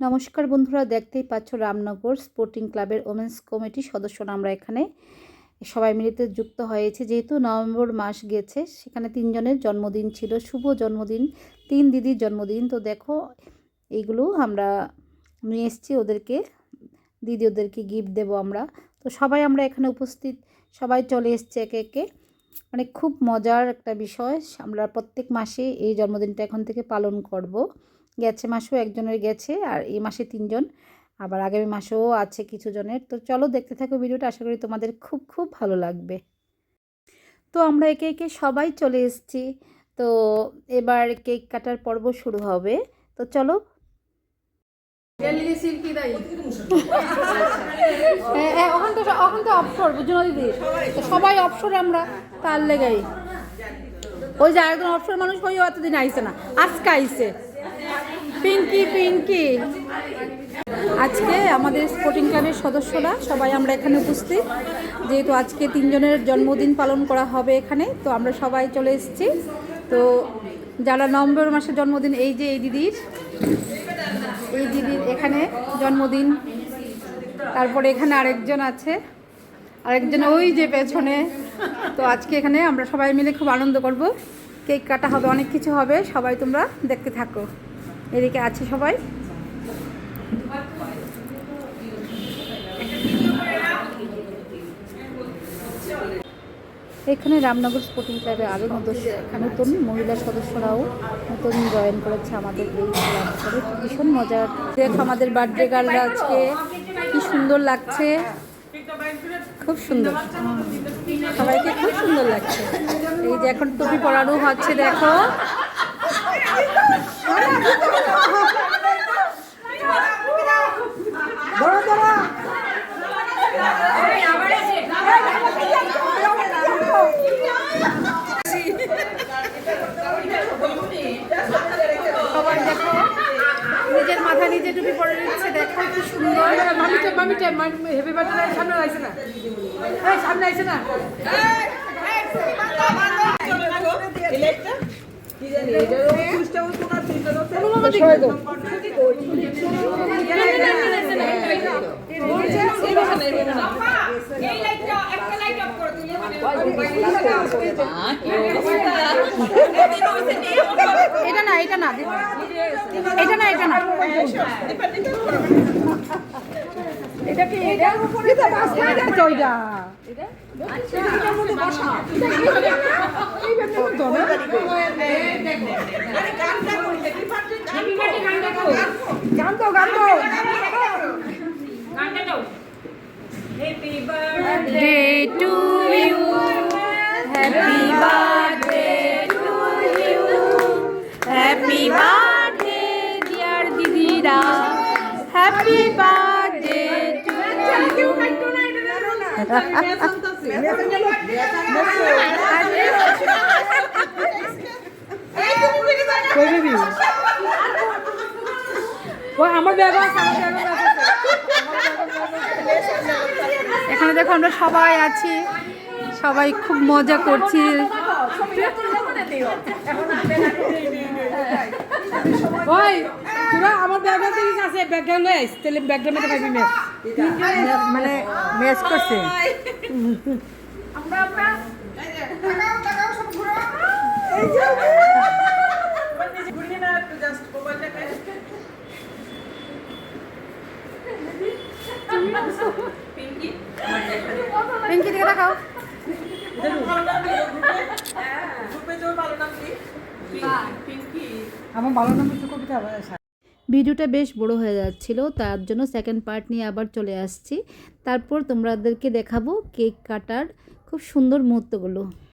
নমস্কার বন্ধুরা, দেখতেই পাচ্ছ রামনগর স্পোর্টিং ক্লাবের ওমেন্স কমিটির সদস্যরা আমরা এখানে। সবাই মিলিত যুক্ত হয়েছে, যেহেতু নভেম্বর মাস গেছে, সেখানে তিনজনের জন্মদিন ছিল, শুভ জন্মদিন, তিন দিদির জন্মদিন। তো দেখো, এইগুলো আমরা নিয়ে এসেছি ওদেরকে, দিদি ওদেরকে গিফট দেবো আমরা। তো সবাই আমরা এখানে উপস্থিত, সবাই চলে এসছে একে একে। মানে খুব মজার একটা বিষয়, আমরা প্রত্যেক মাসে এই জন্মদিনটা এখন থেকে পালন করব। গেছে মাসেও একজনের গেছে আর এই মাসে তিনজন আবার আগামী মাসেও আছে কিছু জনের তো চলো দেখতে থাকো ভিডিওটা আশা করি তোমাদের খুব খুব ভালো লাগবে। তো আমরা একে একে সবাই চলে এসেছি। তো এবার কেক কাটার পর্ব শুরু হবে। তো চলো। হ্যাঁ, হ্যাঁ, ওখান তো ওখান তো সবাই অবসর আমরা তার লেগাই। ওই যে আরেকজন অবসর মানুষ ওই এতদিন আইসে না আজকে আইছে। পিঙ্কি পিঙ্কি। আজকে আমাদের স্পোর্টিং ক্লাবের সদস্যরা সবাই আমরা এখানে উপস্থিত। যেহেতু আজকে তিনজনের জন্মদিন পালন করা হবে এখানে, তো আমরা সবাই চলে এসেছি। তো যারা নভেম্বর মাসে জন্মদিন, এই যে এই দিদির এই দিদির এখানে জন্মদিন। তারপরে এখানে আরেকজন আছে, আরেকজন ওই যে পেছনে। তো আজকে এখানে আমরা সবাই মিলে খুব আনন্দ করব। কেক কাটা হবে, অনেক কিছু হবে, সবাই তোমরা দেখতে থাকো। এদিকে আছে সবাই? এখানে রামনগর স্পোর্টিং ক্লাবে আরও নতুন মহিলা সদস্যরাও নতুন জয়েন করেছে আমাদের এই ক্লাব। ভীষণ মজার। দেখ আমাদের বার্থডে গার্লরা আজকে কি সুন্দর লাগছে। খুব সুন্দর। সবাইকে খুব সুন্দর লাগছে। এই যে এখন টুপি পরানো হচ্ছে, দেখো। নিজের মাথায় নিজে টুপি পরে নিচ্ছে দেখো কি সুন্দর মামিটা মামিটা হেভি বার্থডে সামনে আইছে না এই সামনে আইছে না এটা না এটা না এটা না এটা না এটা কি এটা এটা মাঝখানে যাচ্ছে ওইটা গান তো গান তো birthday to you. Happy birthday to you. Happy birthday, dear Didira. Happy birthday to you. কই বেবি ও আমার আছে আমার ব্যাগ আছে। এখানে দেখো আমরা সবাই আছি সবাই খুব মজা করছি। ওই তোরা আমার আছে ব্যাগটা লয়ে আইস তাহলে মধ্যে পাইবি মানে ম্যাচ করছে। পিঙ্কি দিকে দেখাও। আমার ভালো নাম হচ্ছে কবিতা ভিডিওটা বেশ বড় হয়ে যাচ্ছিল তার জন্য সেকেন্ড পার্ট নিয়ে আবার চলে আসছি। তারপর তোমাদেরকে দেখাবো কেক কাটার খুব সুন্দর মুহূর্তগুলো।